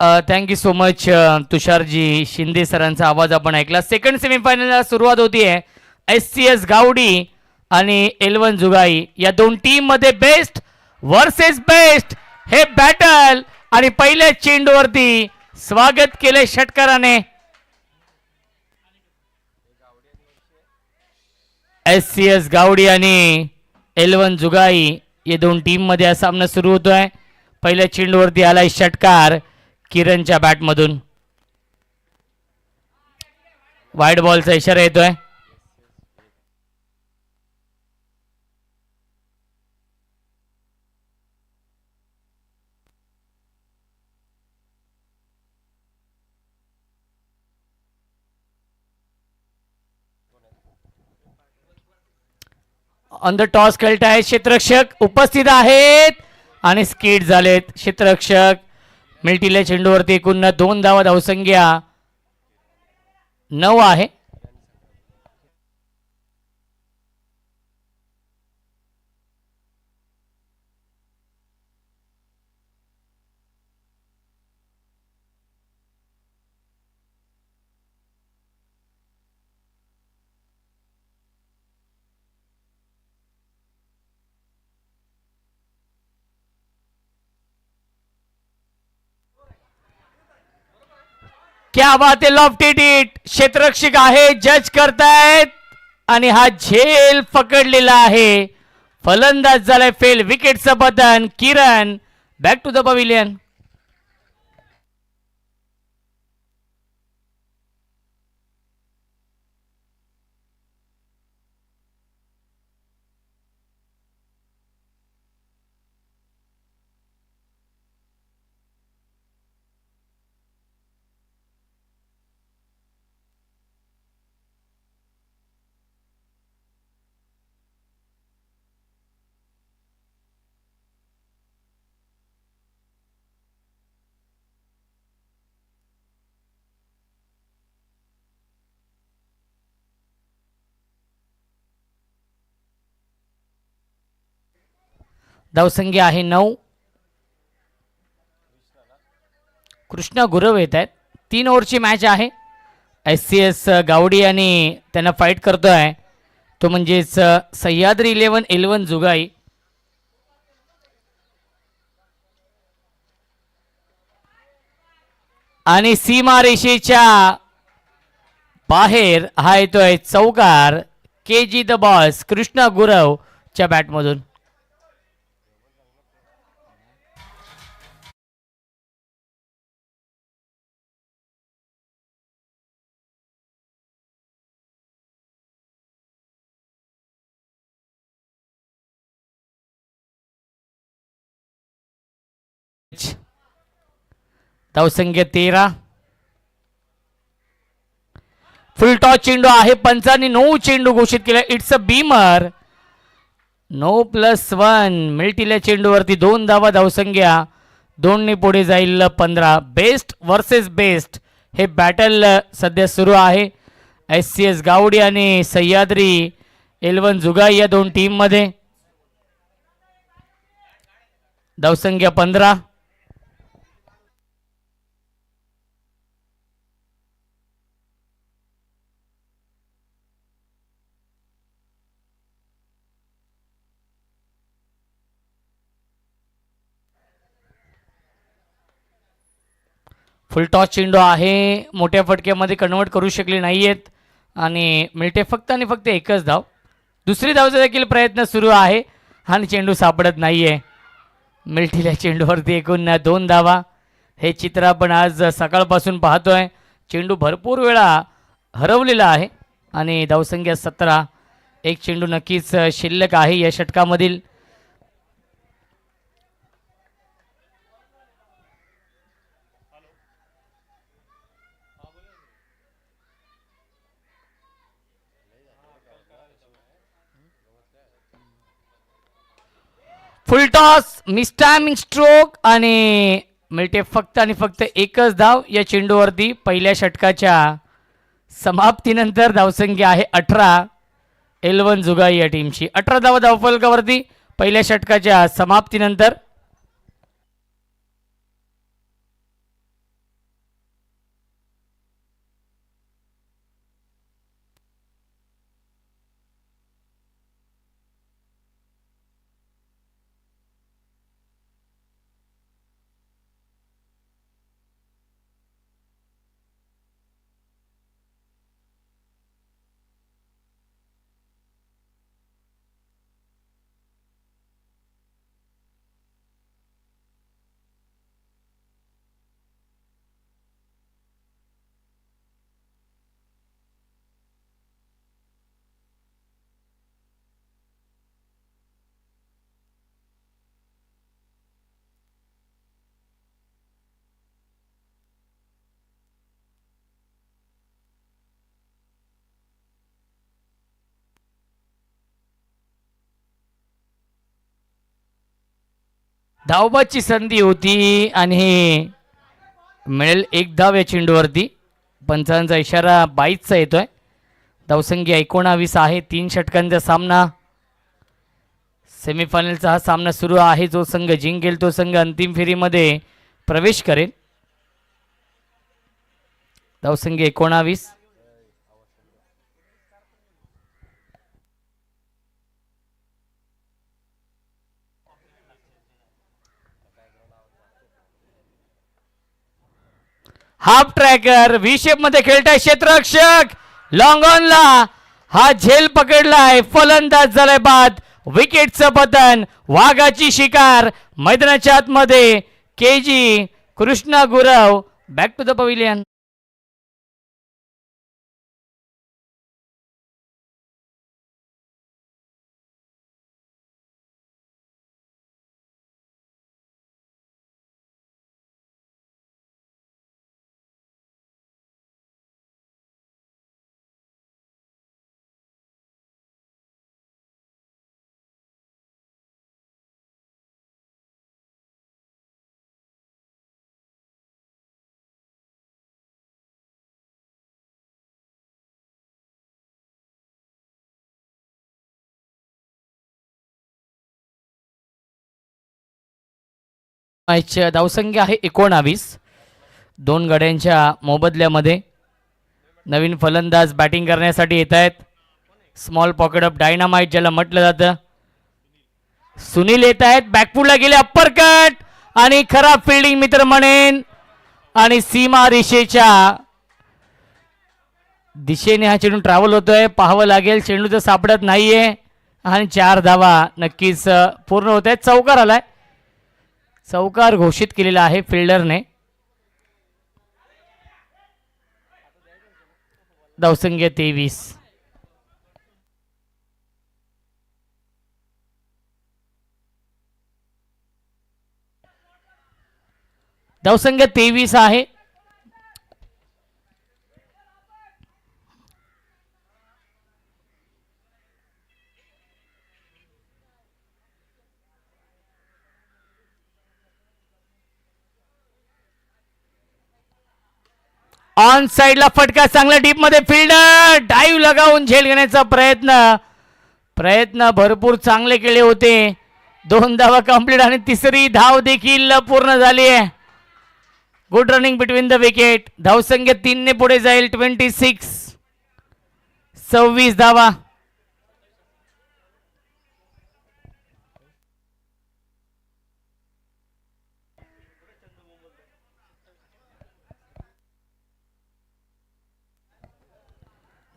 Thank you so much Tusharji Shinde सरांचा आवाज आपण ऐकला. सेकंड सेमीफायनलला सुरुवात होतीये एस सी एस गावडी आणि एलवन जुगाई. या दोन टीममध्ये बेस्ट वर्सेस बेस्ट हे बॅटल आणि पहिल्या चेंडूवरती स्वागत केले षटकाराने. एस सी एस गावडी आणि एलवन जुगाई. या दोन टीममध्ये हा सामना सुरू होतोय. पहिल्या चेंडूवरती आलाय षटकार. किरणच्या बॅटमधून. वाईट बॉलचा इशारा येतोय. ऑन द टॉस खेळत आहेत क्षेत्ररक्षक. उपस्थित आहेत. आणि स्किट झालेत क्षेत्ररक्षक. मिल्टीला चेंडूवरती एकूण दोन धावा धावसंख्या नऊ आहे. क्या बात आहे लॉफ्टेड इट क्षेत्ररक्षक आहे जज करतायत. आणि हा झेल पकडलेला आहे. फलंदाज झालाय फेल. विकेटचं बदन Kiran. Back to the pavilion धावसंख्या आहे नऊ. कृष्णा गुरव येत आहेत. तीन ओव्हरची मॅच आहे. एस सी एस गावडी आणि त्यांना फाईट करतोय. तो म्हणजेच सह्याद्री इलेवन इलेवन जुगाई. आणि सीमा रेषेच्या बाहेर हा येतोय चौकार K G the boss Krishna गुरवच्या बॅटमधून धावसंख्या तेरा फुलटॉस चेंडू आहे पंचांनी नऊ चेंडू घोषित केला. इट्स अ बीमर नऊ प्लस वन मिल्टील्या चेंडूवरती दोन धावा धावसंख्या. दोनने पुढे जाईल पंधरा. बेस्ट वर्सेस बेस्ट हे बॅटल सध्या सुरू आहे. एस सी एस गावडी आणि सह्याद्री एलवन जुगाई या दोन टीममध्ये धावसंख्या पंधरा. फुलटॉस चेंडू आहे. मोठ्या फटक्यामध्ये कन्वर्ट करू शकले नाही आहेत आणि मिळते फक्त आणि फक्त एकच धाव. दुसरी धावचा देखील प्रयत्न सुरू आहे. आणि चेंडू सापडत नाही आहे मिल्ठील्या चेंडूवरती एकूण दोन धावा. हे चित्र आपण आज सकाळपासून पाहतोय. चेंडू भरपूर वेळा हरवलेला आहे. आणि धावसंख्या सतरा. एक चेंडू नक्कीच शिल्लक आहे या षटकामधील. फुल टॉस स्ट्रोक आणि मिळते फक्त आणि फक्त एकच धाव. या चेंडूवरती पहिल्या षटकाच्या समाप्तीनंतर धावसंख्या आहे अठरा. एलवन जुगाई या टीमची अठरा धावा धावफलकावरती. पहिल्या षटकाच्या समाप्तीनंतर धावबाची संधी होती आणि मिळेल एक धाव या चेंडूवरती. पंचांचा इशारा बाईचचा येतोय. धावसंख्या एकोणावीस आहे तीन षटकांचा सामना. सेमीफायनलचा हा सामना सुरू आहे जो संघ जिंकेल तो संघ अंतिम फेरीमध्ये प्रवेश करेल. धावसंख्या एकोणावीस. हाफ ट्रॅकर व्ही शेपमध्ये खेळताय क्षेत्ररक्षक. लॉंग ऑनला हा झेल पकडलाय. फलंदाज झालाय बाद. विकेटचं पतन. वाघाची शिकार. मैदानाच्या आतमध्ये K G Krishna Gurav. Back to the pavilion मॅचच्या धावसंख्या आहे एकोणावीस. दोन गड्यांच्या मोबदल्यामध्ये नवीन फलंदाज बॅटिंग करण्यासाठी येत आहेत. स्मॉल पॉकेट ऑफ डायनामाइट ज्याला म्हटलं जातं. सुनील येत आहेत बॅकफुटला गेले अप्पर कट आणि खराब फिल्डिंग मित्र म्हणेन. आणि सीमा रेषेच्या दिशेने हा चेंडू ट्रॅव्हल होतोय. पाहावं लागेल चेंडू तर सापडत नाहीये. आणि चार धावा नक्कीच पूर्ण होत आहेत. चौकार आलाय. चौकार घोषित केलेला आहे फिल्डरने. धावसंख्या तेवीस. धावसंख्या तेवीस आहे. ऑन साईडला फटका चांगला डीपमध्ये फिल्डर डाईव्ह लगावून झेल घेण्याचा प्रयत्न. प्रयत्न भरपूर चांगले केले होते. दोन धावा कंप्लीट आणि तिसरी धाव देखील पूर्ण झाली आहे. Good running between the wicket धावसंख्या तीनने पुढे जाईल. ट्वेंटी सिक्स सव्वीस धावा.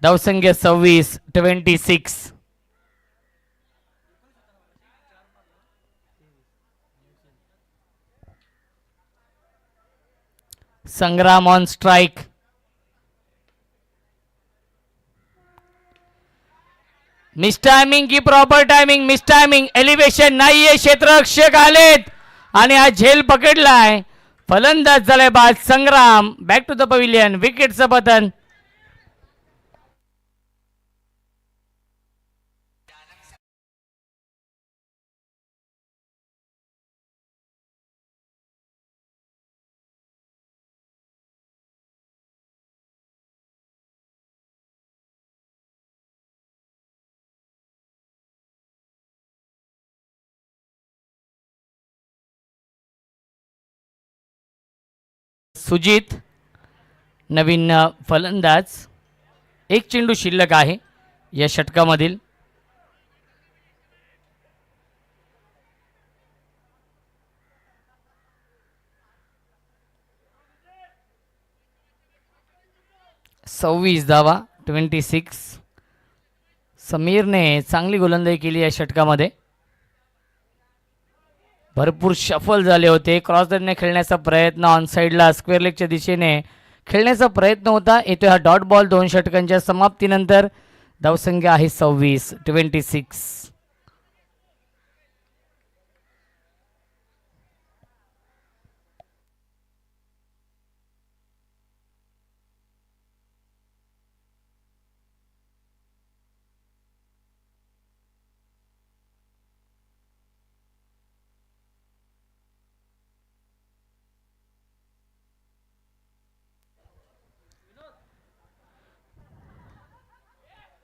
धावसंख्या सव्वीस twenty six. Sangram on strike miss timing की proper timing miss timing elevation नाहीये क्षेत्ररक्षक आलेत. आणि हा झेल पकडलाय. फलंदाज झालाय बाद Sangram. Back to the pavilion विकेटचं पतन सुजित नवीन फलंदाज एक चेंडू शिल्लक आहे या षटकामधील. सव्वीस धावा ट्वेंटी सिक्स. समीरने चांगली गोलंदाजी केली या षटकामध्ये. भरपूर शफल झाले होते. क्रॉस दरने खेळण्याचा प्रयत्न ऑन साईडला स्क्वेअर लेगच्या दिशेने खेळण्याचा प्रयत्न होता. येतो हा डॉट बॉल दोन षटकांच्या समाप्तीनंतर धावसंख्या आहे सव्वीस ट्वेंटी सिक्स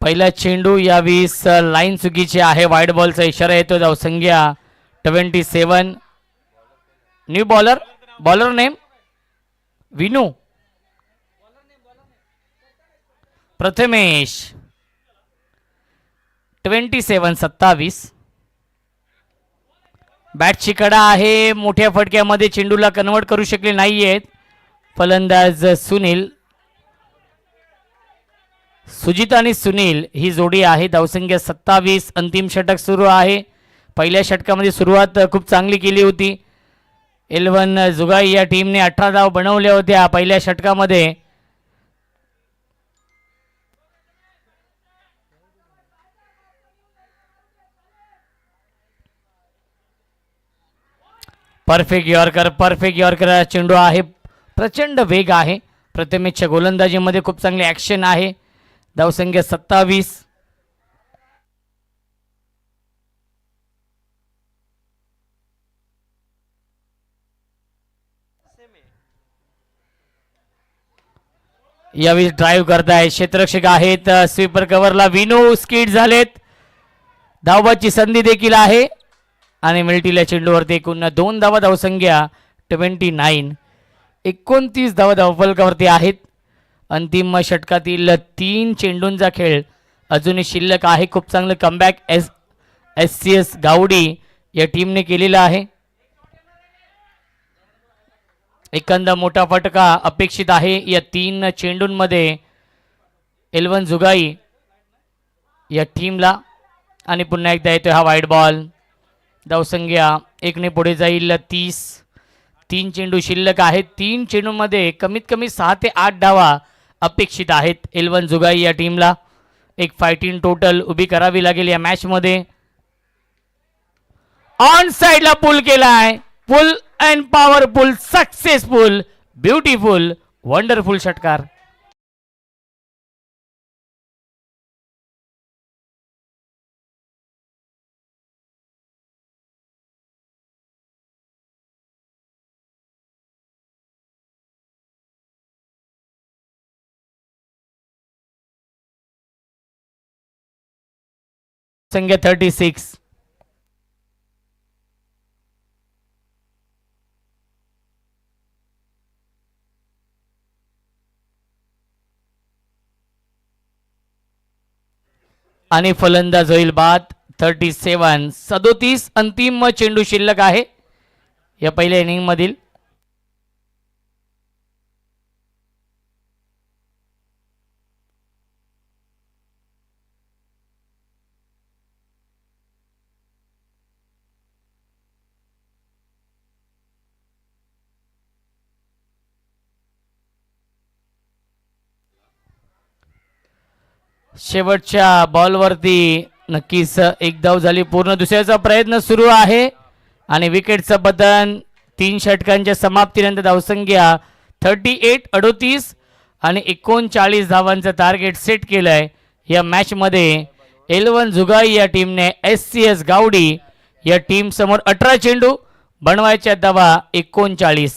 पहिला चेंडू या वीस लाईन चुकीची आहे. वाईट बॉलचा इशारा येतो धावसंख्या twenty seven new bowler. Bowler name? Vinu. Prathamesh. Twenty seven सत्तावीस. बॅटची कडा आहे. मोठ्या फटक्यामध्ये चेंडूला कन्वर्ट करू शकले नाही आहेत फलंदाज सुनील सुजित आणि सुनील ही जोडी आहे. धावसंख्या सत्तावीस अंतिम षटक सुरू आहे. पहिल्या षटकामध्ये सुरुवात खूप चांगली केली होती. एलवन जुगाई या टीमने अठरा धाव बनवल्या होत्या. पहिल्या षटकामध्ये परफेक्ट यॉर्कर परफेक्ट यॉर्कर चेंडू आहे. प्रचंड वेग आहे. प्रथमेशच्या गोलंदाजीमध्ये खूप चांगली ॲक्शन आहे. धावसंख्या सत्तावीस. यावेळी ड्राईव्ह करताय क्षेत्रक्षक आहेत. स्वीपर कव्हरला विनो स्किट झालेत. धावबाची संधी देखील आहे. आणि मिल्टीला चेंडूवरती एकूण दोन धावा धावसंख्या ट्वेंटी नाईन एकोणतीस धावा धावफलकावरती आहेत. अंतिम षटकातील तीन चेंडूंचा खेळ. अजूनही शिल्लक आहे. खूप चांगलं comeback S S C S Gawadi या टीमने केलेला आहे. एखादा मोठा फटका अपेक्षित आहे. या तीन चेंडूंमध्ये एलवन जुगाई या टीमला आणि पुन्हा एकदा येतोय हा वाईट बॉल धावसंख्या एकने पुढे जाईल. तीस तीन चेंडू शिल्लक आहेत. तीन चेंडूमध्ये कमीत कमी सहा ते आठ डावा अपेक्षित आहेत. एलवन जुगाई या टीमला एक फायटिंग टोटल उभी करावी लागेल या मॅचमध्ये ऑन साइडला पुल केला आहे full and powerful successful beautiful wonderful षटकार. संख्या थर्टी सिक्स आणि फलंदाज होईल बाद थर्टी सेवन सदोतीस अंतिम चेंडू शिल्लक आहे. या पहिल्या इनिंग शेवटच्या बॉलवरती नक्कीच एक धाव झाली. पूर्ण दुसऱ्याचा प्रयत्न सुरू आहे. आणि विकेटचं बदन तीन षटकांच्या समाप्तीनंतर धावसंख्या थर्टी एट अडोतीस आणि एकोणचाळीस धावांचं टार्गेट सेट केलं आहे या मॅचमध्ये एलवन जुगाई या टीमने एस सी एस गावडी या टीमसमोर अठरा चेंडू बनवायच्या धावा एकोणचाळीस.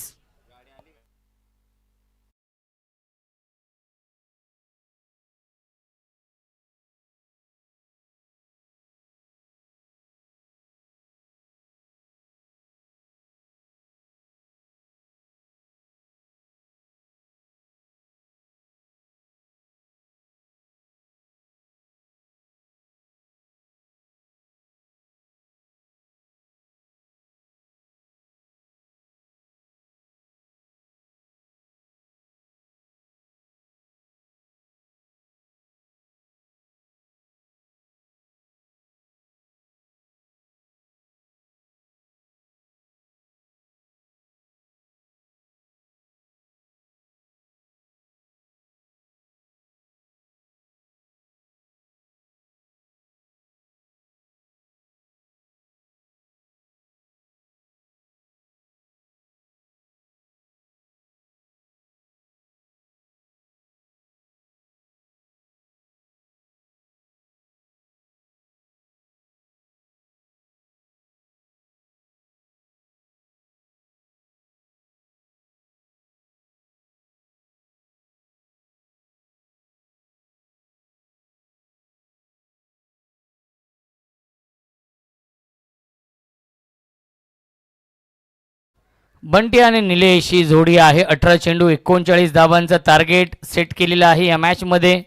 बंटी आणि निलेश ही जोडी आहे. अठरा चेंडू एकोणचाळीस धावांचं टार्गेट सेट केलेलं आहे या मॅचमध्ये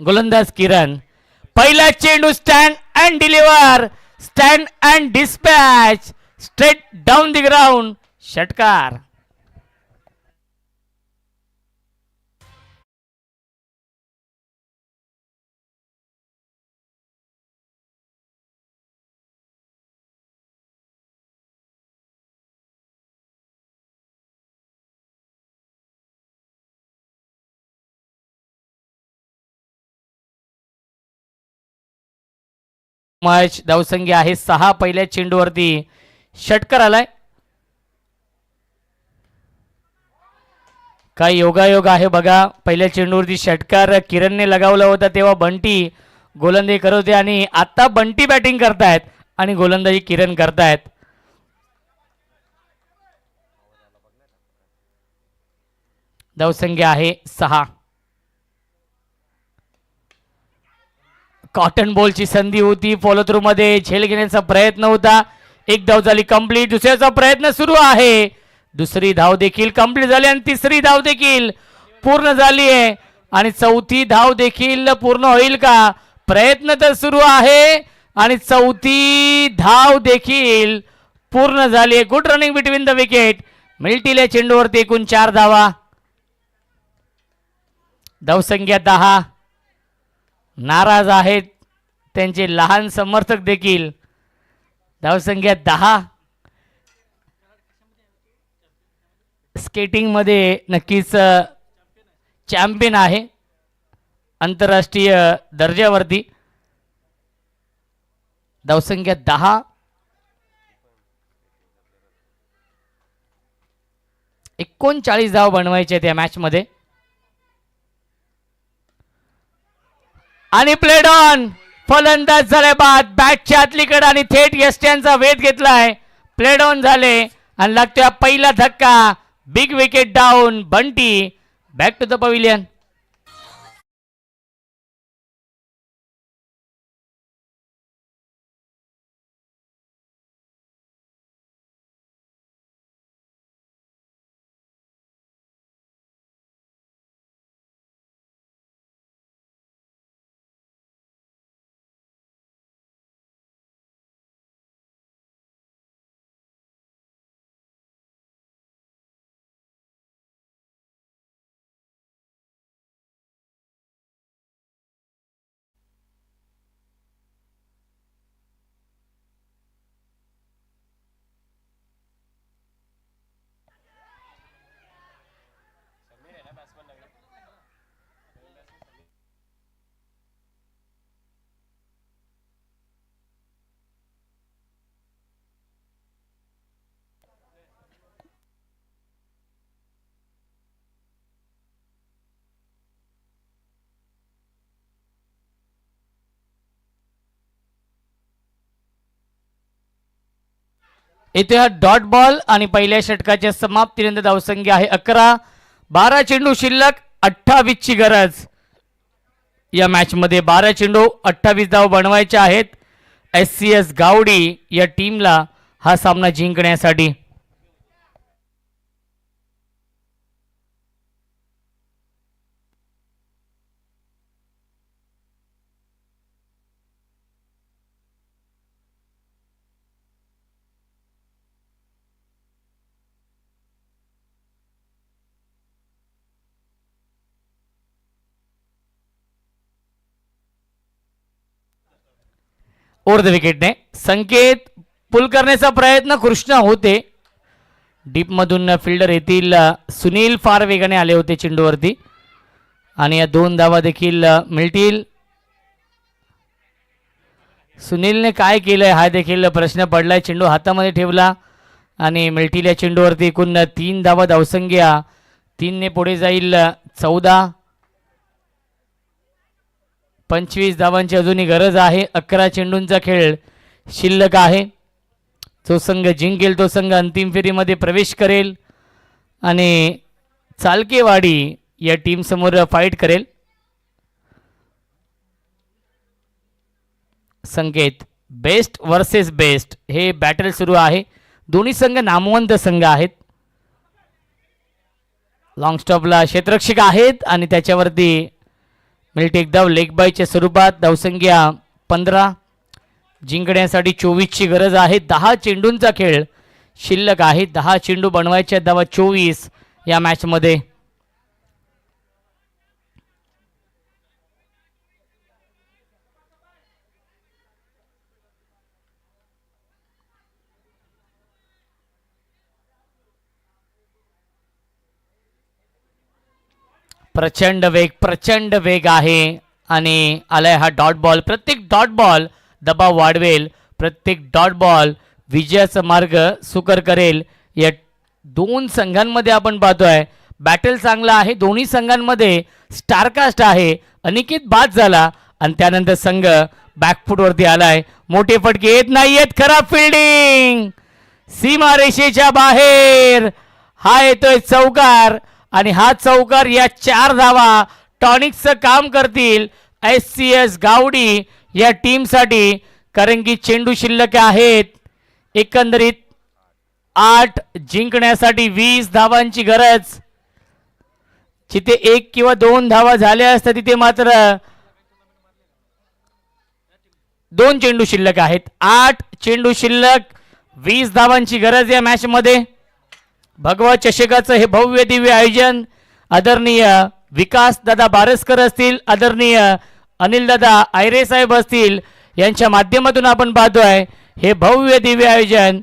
गोलंदाज किरण पहिला चेंडू stand and deliver stand and dispatch straight down the ground षटकार. मच धावसंख्या आहे. सहा पहिल्या चेंडूवरती षटकर आलाय. काय योगायोग आहे बघा. पहिल्या चेंडूवरती षटकार किरणने लगावला होता तेव्हा बंटी गोलंदाजी करत होते आणि आता बंटी बॅटिंग करतायत आणि गोलंदाजी किरण करतायत. धावसंख्या आहे सहा. कॉटन बॉलची संधी होती. फॉलो थ्रू मध्ये झेल घेण्याचा प्रयत्न होता. एक धाव झाली कंप्लीट दुसऱ्याचा प्रयत्न सुरू आहे. दुसरी धाव देखील कंप्लीट झाली आणि तिसरी धाव देखील पूर्ण झाली आहे. आणि चौथी धाव देखील पूर्ण होईल का? प्रयत्न तर सुरू आहे. आणि चौथी धाव देखील पूर्ण झाली आहे. Good running between the wicket मिल्टील्या चेंडूवरती एकूण चार धावा. धावसंख्या दहा. नाराज आहेत. त्यांचे लहान समर्थक देखील. धावसंख्या दहा. स्केटिंगमध्ये नक्कीच चॅम्पियन आहे. आंतरराष्ट्रीय दर्जावरती. धावसंख्या दहा. एकोणचाळीस धाव बनवायचे त्या मॅचमध्ये आणि प्लेड ऑन फलंदाज झाले बाद. बॅटच्या आतलीकडे आणि थेट यस्ट्यांचा वेध घेतलाय. प्लेड ऑन झाले आणि लागतोय पहिला धक्का. Big wicket down Bunty. Back to the pavilion इथे हा डॉट बॉल आणि पहिल्या षटकाच्या समाप्तीनंतर धावसंख्या आहे अकरा. बारा चेंडू शिल्लक अठ्ठावीसची गरज. या मॅचमध्ये बारा चेंडू अठ्ठावीस धाव बनवायचे आहेत. एस सी एस गावडी या टीमला हा सामना जिंकण्यासाठी ओर्ध विकेटने संकेत पुल करण्याचा प्रयत्न कृष्ण होते. डीपमधून फिल्डर येथील सुनील फार वेगाने आले होते चेंडूवरती. आणि या दोन धावा देखील मिळतील. सुनीलने काय केलंय हा देखील प्रश्न पडलाय. चेंडू हातामध्ये ठेवला आणि मिळतील या चेंडूवरती एकूण तीन धावा धावसंख्या. तीनने पुढे जाईल चौदा. पंचवीस धावांची अजूनही गरज आहे. अकरा चेंडूंचा खेळ शिल्लक आहे. जो संघ जिंकेल तो संघ अंतिम फेरीमध्ये प्रवेश करेल आणि चालकेवाडी या टीमसमोर फाईट करेल. संकेत बेस्ट वर्सेस बेस्ट हे बॅटल सुरू आहे. दोन्ही संघ नामवंत संघ आहेत. लॉंग स्टॉपला क्षेत्ररक्षक आहेत आणि त्याच्यावरती म्हणजे टेकदाव धाव स्वरूपात धावसंख्या पंधरा. जिंकण्यासाठी चोवीसची गरज आहे. दहा चेंडूंचा खेळ शिल्लक आहे. दहा चेंडू बनवायच्या धावा चोवीस या मॅचमध्ये प्रचंड वेग प्रचंड वेग आहे. आणि आलाय हा डॉट बॉल प्रत्येक डॉट बॉल दबाव वाढवेल. प्रत्येक डॉट बॉल विजयाचा मार्ग सुकर करेल. या दोन संघांमध्ये आपण पाहतोय बॅटल चांगला आहे. दोन्ही संघांमध्ये स्टारकास्ट आहे. अनिकेत बाद झाला आणि त्यानंतर संघ बॅकफूटवरती आलाय. मोठे फटके येत नाहीयेत. खराब फिल्डिंग सीमारेषेच्या बाहेर. हा येतोय चौकार. आणि हा चौकार या चार धावा टॉनिकचं काम करतील एस सी एस गावडी या टीमसाठी कारण की चेंडू शिल्लक आहेत. एकंदरीत आठ जिंकण्यासाठी वीस धावांची गरज. जिथे एक किंवा दोन धावा झाल्या असत्या तिथे मात्र दोन चेंडू शिल्लक आहेत. आठ चेंडू शिल्लक वीस धावांची गरज या मॅचमध्ये भगवा चषकाचं हे भव्य दिव्य आयोजन आदरणीय विकास दादा बारसकर असतील आदरणीय अनिल दादा आयरे साहेब असतील यांच्या माध्यमातून आपण पाहतोय हे भव्य दिव्य आयोजन.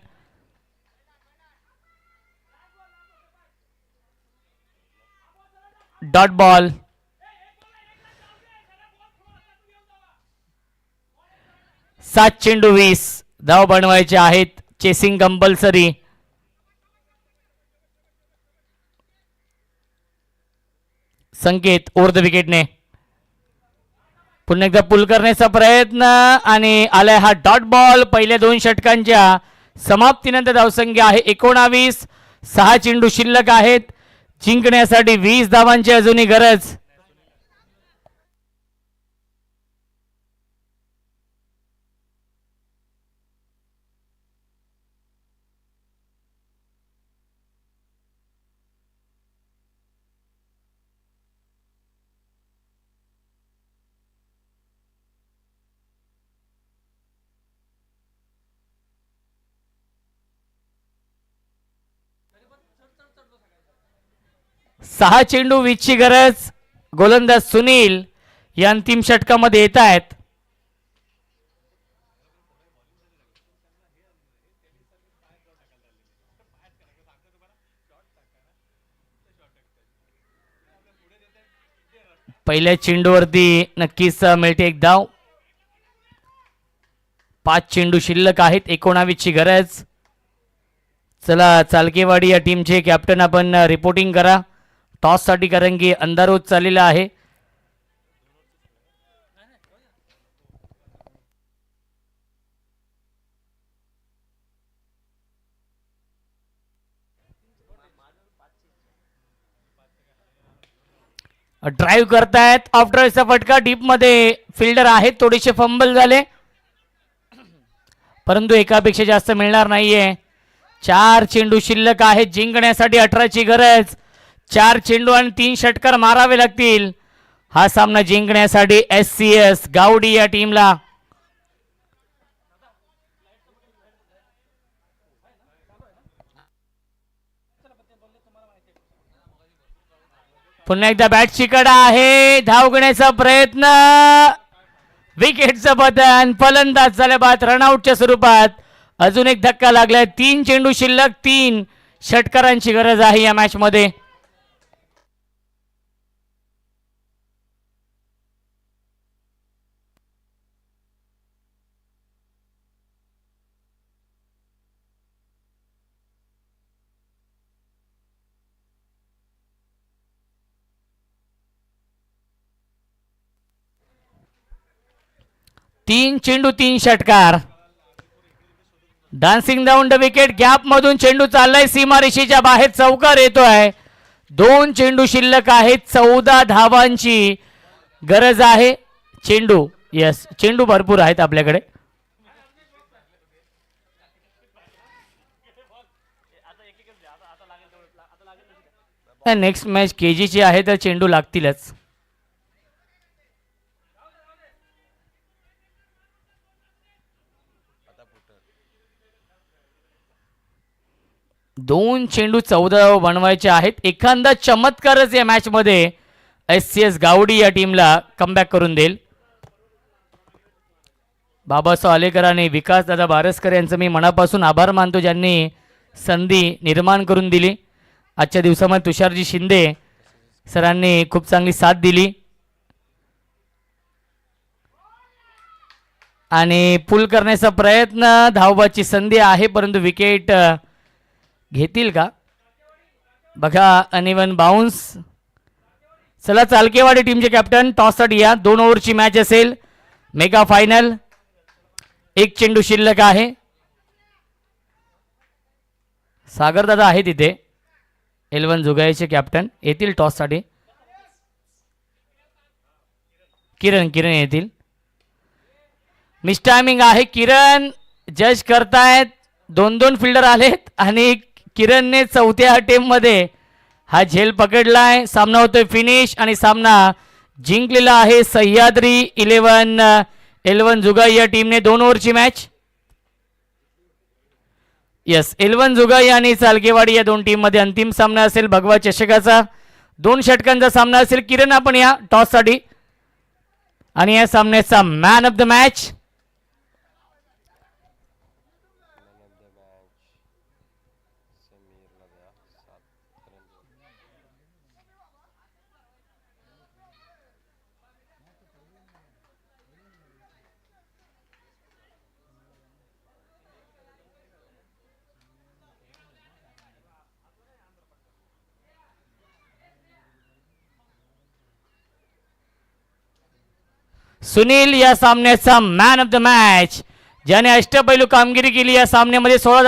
Dot ball. सात चेंडू वीस. धाव बनवायचे आहेत. Chasing compulsory. Sanket over the विकेटने पुन्हा एकदा पुल करण्याचा प्रयत्न आणि आलाय हा डॉट बॉल पहिल्या दोन षटकांच्या समाप्तीनंतर धावसंख्या आहे एकोणावीस. सहा चेंडू शिल्लक आहेत. जिंकण्यासाठी वीस धावांची अजूनही गरज. सहा चेंडू वीसची गरज गोलंदाज सुनील या अंतिम षटकामध्ये येत आहेत. पहिल्या चेंडूवरती नक्कीच मिळते एक धाव. पाच चेंडू शिल्लक आहेत एकोणावीसची गरज. चला चालकेवाडी या टीमचे कॅप्टन आपण रिपोर्टिंग करा. टॉससाठी कारण की अंधारोज चाललेला आहे. ड्राईव्ह करतायत. ऑफ्टरचा फटका डीपमध्ये फिल्डर आहेत. थोडेसे फंबल झाले. परंतु एकापेक्षा जास्त मिळणार नाहीये. चार चेंडू शिल्लक आहेत. जिंकण्यासाठी अठराची गरज. चार चेंडू आणि तीन षटकार मारावे लागतील. हा सामना जिंकण्यासाठी एस सी एस गावडी या टीमला. पुन्हा एकदा बॅट चिकड आहे. धाव घेण्याचा प्रयत्न विकेटचं पतन फलंदाज झाल्या बाद रनआउटच्या स्वरूपात अजून एक धक्का लागलाय. तीन चेंडू शिल्लक तीन षटकारांची गरज आहे या मॅच मध्ये तीन चेंडू तीन षटकार. Dancing down the wicket gap मधून चेंडू चाललाय. सीमारेषेच्या बाहेर चौकार येतोय. दोन चेंडू शिल्लक आहेत चौदा धावांची गरज आहे. चेंडू यस चेंडू भरपूर आहेत आपल्याकडे. नेक्स्ट मॅच के जीची आहे तर चेंडू लागतीलच. दोन चेंडू चौदा बनवायचे आहेत. एखादा चमत्कारच या मॅचमध्ये एस सी एस गावडी या टीमला कमबॅक करून देईल. बाबासाहेब आलेकर आणि विकास दादा बारसकर यांचं मी मनापासून आभार मानतो ज्यांनी संधी निर्माण करून दिली. आजच्या दिवसामध्ये तुषारजी शिंदे सरांनी खूप चांगली साथ दिली. आणि पुल करण्याचा प्रयत्न धावबाची संधी आहे परंतु विकेट घेतील का? बघा अनिवन बाउन्स. चला चालकेवाडी टीमचे कॅप्टन टॉससाठी या. दोन ओव्हरची मॅच असेल. मेगा फायनल एक चेंडू शिल्लक आहे. सागरदादा आहे तिथे एलवन जुगायचे कॅप्टन येतील टॉससाठी. किरण किरण येतील. मिस टायमिंग आहे. किरण जज करतायत. दोन दोन फिल्डर आलेत. आणि किरणने चौथ्या मध्ये हा झेल पकडला आहे सामना होतोय फिनिश आणि सामना जिंकलेला आहे सह्याद्री इलेवन एलेवन जुगाई या टीमने. दोन ओव्हरची मॅच. येस एलवन जुगाई आणि चालकेवाडी या दोन टीममध्ये अंतिम सामना असेल भगवा चषकाचा. दोन षटकांचा सामना असेल. किरण आपण या टॉससाठी. आणि या सामन्याचा man of the match Sunil या सामन्याचा मॅन ऑफ द मॅच ज्याने अष्टपैलू कामगिरी केली या सामन्यामध्ये सोळा